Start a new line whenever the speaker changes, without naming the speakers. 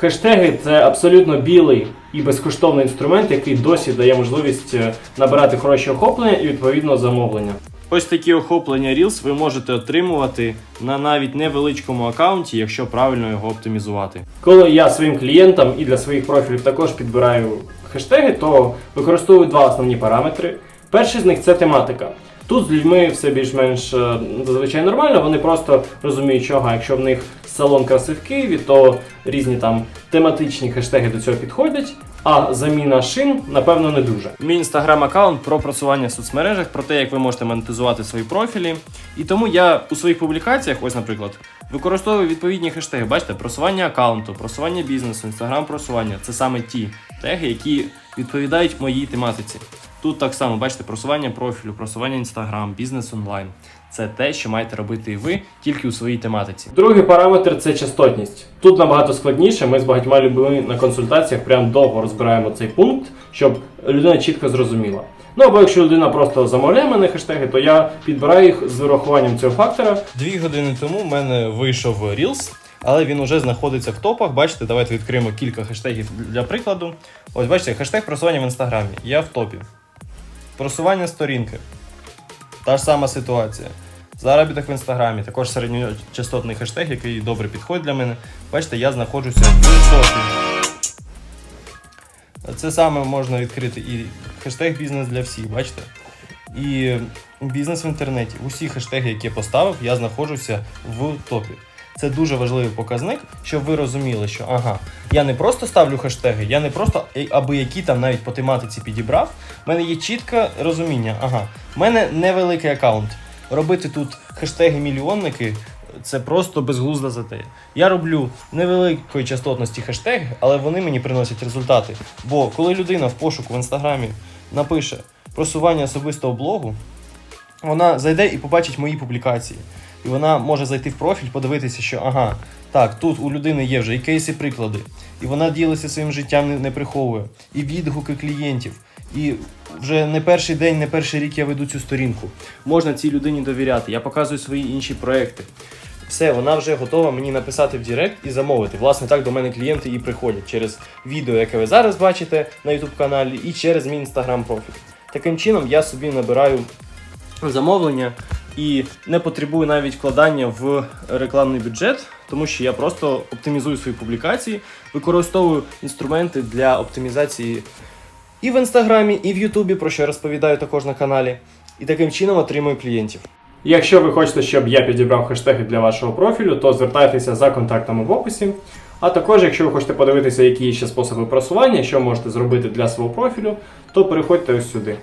Хештеги це абсолютно білий і безкоштовний інструмент, який досі дає можливість е, набирати хороші охоплення і відповідно замовлення. Ось такі охоплення Reels ви можете отримувати на навіть невеличкому аккаунті, якщо правильно його оптимізувати. Коли я своїм клієнтам і для своїх профілів також підбираю хештеги, то використовую два основні параметри. Перший з них це тематика. Тут з людьми все більш-менш е, зазвичай нормально, вони просто розуміють, що якщо в них салон краси в Києві, то різні там тематичні хештеги до цього підходять. А заміна шин, напевно, не дуже. Мій інстаграм-аккаунт про просування в соцмережах, про те, як ви можете монетизувати свої профілі. І тому я у своїх публікаціях, ось, наприклад, використовую відповідні хештеги. Бачите, просування аккаунту, просування бізнесу, інстаграм-просування це саме ті теги, які відповідають моїй тематиці. Тут так само, бачите, просування профілю, просування інстаграм, бізнес онлайн. Це те, що маєте робити і ви тільки у своїй тематиці. Другий параметр це частотність. Тут набагато складніше. Ми з багатьма людьми на консультаціях прям довго розбираємо цей пункт, щоб людина чітко зрозуміла. Ну або якщо людина просто замовляє мене хештеги, то я підбираю їх з урахуванням цього фактора. Дві години тому в мене вийшов Reels, але він уже знаходиться в топах. Бачите, давайте відкриємо кілька хештегів для прикладу. Ось бачите, хештег просування в інстаграмі. Я в топі. Просування сторінки. Та ж сама ситуація. Заробіток в інстаграмі, також середньочастотний хештег, який добре підходить для мене. Бачите, я знаходжуся в топі. Це саме можна відкрити і хештег бізнес для всіх, бачите? І бізнес в інтернеті. Усі хештеги, які я поставив, я знаходжуся в топі. Це дуже важливий показник, щоб ви розуміли, що ага, я не просто ставлю хештеги, я не просто е- аби які там навіть по тематиці підібрав. У мене є чітке розуміння. Ага, в мене невеликий аккаунт. Робити тут хештеги-мільйонники це просто безглузда затея. Я роблю невеликої частотності хештеги, але вони мені приносять результати. Бо коли людина в пошуку в інстаграмі напише просування особистого блогу, вона зайде і побачить мої публікації. І вона може зайти в профіль, подивитися, що ага, так, тут у людини є вже і кейси, приклади, і вона ділиться своїм життям, не, приховує, і відгуки клієнтів. І вже не перший день, не перший рік я веду цю сторінку. Можна цій людині довіряти. Я показую свої інші проекти. Все, вона вже готова мені написати в Директ і замовити. Власне, так до мене клієнти і приходять через відео, яке ви зараз бачите на YouTube каналі, і через мій інстаграм профіль. Таким чином я собі набираю замовлення і не потребую навіть вкладання в рекламний бюджет, тому що я просто оптимізую свої публікації, використовую інструменти для оптимізації і в інстаграмі, і в Ютубі, про що я розповідаю також на каналі, і таким чином отримую клієнтів. Якщо ви хочете, щоб я підібрав хештеги для вашого профілю, то звертайтеся за контактами в описі. А також, якщо ви хочете подивитися, які є ще способи просування, що можете зробити для свого профілю, то переходьте ось сюди.